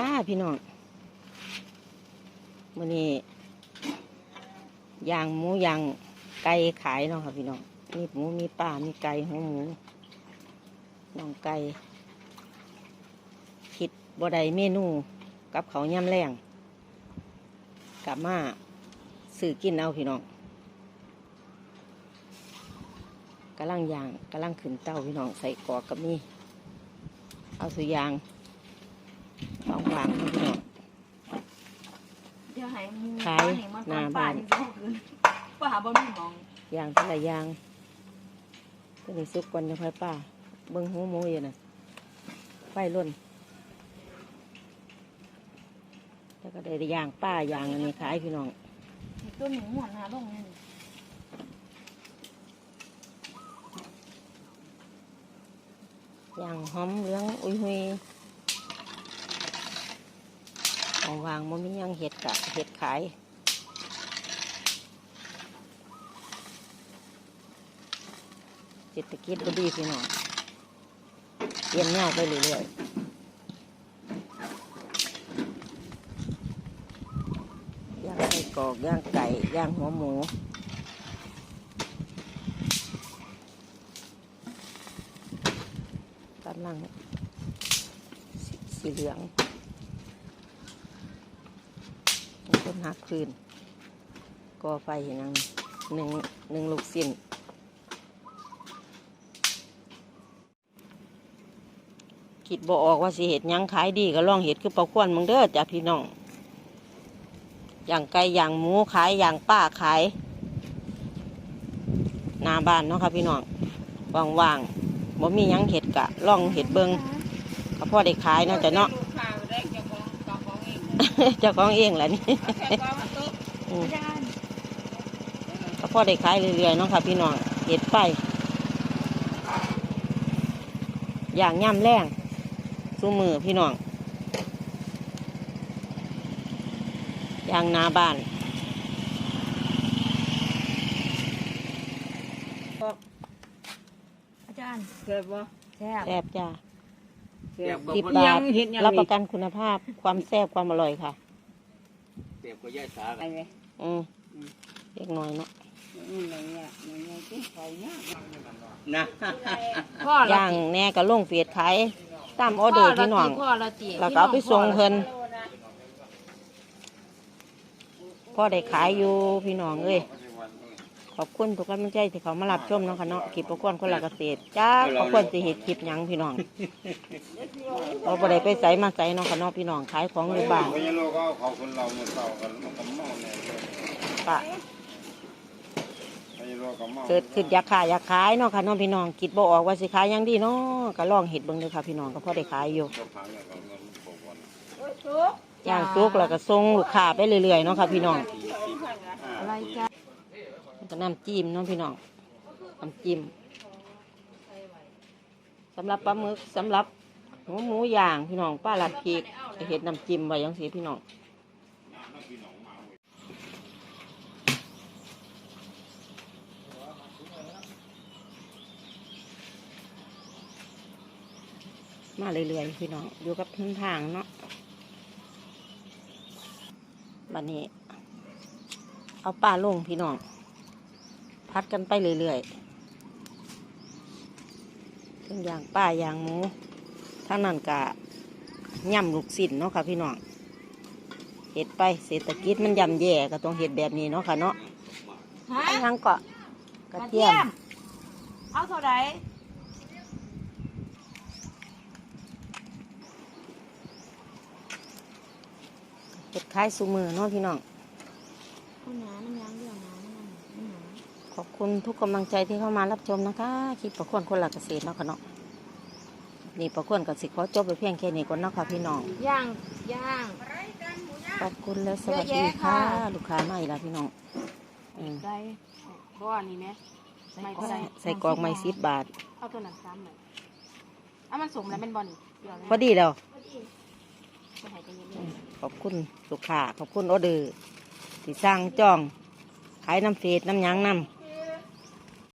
จ้าพี่น้องมื้อนี้ย่างหมูย่างไก่ขายเนาะค่ะพี่น้องมีหมูมีปลามีไก่หัวหมูน้องไก่คิดบ่ได้เมนูกับเขาย่ำแรงกลับมาซื้อกินเอาพี่น้องกำลังยางกำลังขึ้นเต้าพี่น้องใส่กอกกับนี่เอาสุยาง วางวางๆพี่น้องเดี๋ยวให้หมูขายให้มัหน้าบ้าน ป้ที่เขคืนป้าบ่มีหมองยางแต่ละอยางตัวนี้สุกก่อนจะค่อยป้า เบิ้งหูหมูอยู่น่ะไฟล่น แล้วก็ได้ยางป้ายางอันนี้ขายพี่น้อง ให้ตัวหนึ่งหมวนหาลงนี่ยางหอมเหลือง อุ้ยหุย ของวางมันมียังเห็ดกะเห็ดขายเศรษฐกิจบดีพี่น้องเปลี่ยนแนวไปเรื่อยๆย่างไส้กรอกย่างไก่ย่างหัวหมูกำลังสีเหลืองต้น หักคืนก่อไฟหนังหนึ่งหนึ่งลูกสิ้นคิดบ่ออกว่าสิเห็ดยังขายดีก็ลองเห็ดคือปลาควนมึงเด้อจ้ะพี่น้องอย่างไก่อย่างหมูขายอย่างป้าขายนาบ้านเนาะค่ะพี่น้องว่างๆบ่มียังเห็ดกะลองเห็ดเบิงก็พ่อได้ขายเนาะจ้ะเนาะ เจ้าของเองแหละนี่อืมอาจารย์ก็พอได้ขายเรื่อยๆเนาะค่ะพี่น้องเห็ดไป อย่างย่ำแรงสู้มือพี่น้องอย่างหนาบ้านอาจารย์เกิดบ่แซ่บ แซ่บจ้าเสียบสิบบาทเห็นยังรับปนี่ระกันคุณภาพความแซ่บความอร่อยค่ะเสียบก็ย่าสาไปเลยอืมเล็กน้อยเนาะนี่อะไรเนี่ยมันยังกินเขาเนี่ยนะพ่อละย่างแหน่ก็ลงเฟียดขายตามออเดอร์พี่น้องพ่อละจีแล้วก็เอาไปส่งเพิ่นพ่อได้ขายอยู่พี่น้องเอ้ยข อบคุณทุกกำลังใจที่เขามารับชมเนาะค่ะเนาะคลิปประกวนคนละเกษตรจ้าประกวนสิเห็ดคลิปหยังพี่น้องเราบ่ได้ไปใส่มาใส่เนาะค่ะเนาะพี่น้องขายของอยู่บ้านไม่รู้ก็เขาคนเรามันเต่ากันมันก็เมาเนี่ยปะไม่รู้ก็เมาเกิดขึ้นอยากขายอยากขายเนาะค่ะเน้องพี่น้องคิดบ่ออกว่าสิขายหยังดีเนาะก็ลองเห็ดเบิ่งเด้อค่ะพี่น้องก็พอได้ขายอยู่ก็พังเนี่ยก็เงินโผล่วันย่างซุกแล้วก็ส่งลูกค้าไปเรื่อยๆเนาะค่ะพี่น้อง อะไรจ้าแล้ว ก็น้ำจิ้มเนาะพี่น้องน้ำจิ้มสำหรับปลาหมึกสำหรับหมูหมูย่างพี่น้องป้าลัดพริกเห็ดน้ำจิ้มไว้ยังสีพี่น้องมาเรื่อยๆพี่น้องอยู่กับพื้นทางเนาะบัดนี้ เอาป้าลงพี่น้อง พัดกันไปเรื่อยๆทั้งอย่างป้าอย่างหมูทั้งนั้นกะย่ำลูกสินเนาะค่ะพี่น้องเห็ดไปเศรษฐกิจมันย่ำแย่ก็ต้องเห็ดแบบนี้เนาะค่ะเนาะฮะทั้งเกาะกระเทียม เอาเท่าไหร่เห็ดคล้ายสูมือเนาะพี่น้อง อบคุณทุกกำลังใจที่เข้ามารับชมนะคะคลิปประควนคนละเกษตรเนาะค่ะเนาะนี่ประควนกับสิขอจบไปเพียงแค่นี้ก่อนเนาะค่ะพี่น้องย่างย่างขอบคุณและสวัสดีค่ะ ลูกค้าใหม่ละพี่น้องอืมได้บ่อนี่ไหมไม่ก็ได้ใส่กรอกไม้สิบบาทเอาตัวนั้นซ้ำเลยเอามันสมแล้วเป็นบอลนี่เดี๋ยวพอดีแล้วจะหายใจเย็นอืมขอบคุณลูกค้าขอบคุณออเดอร์ที่สั่งจอง ขายน้ำเฟดน้ำหยังน้ำ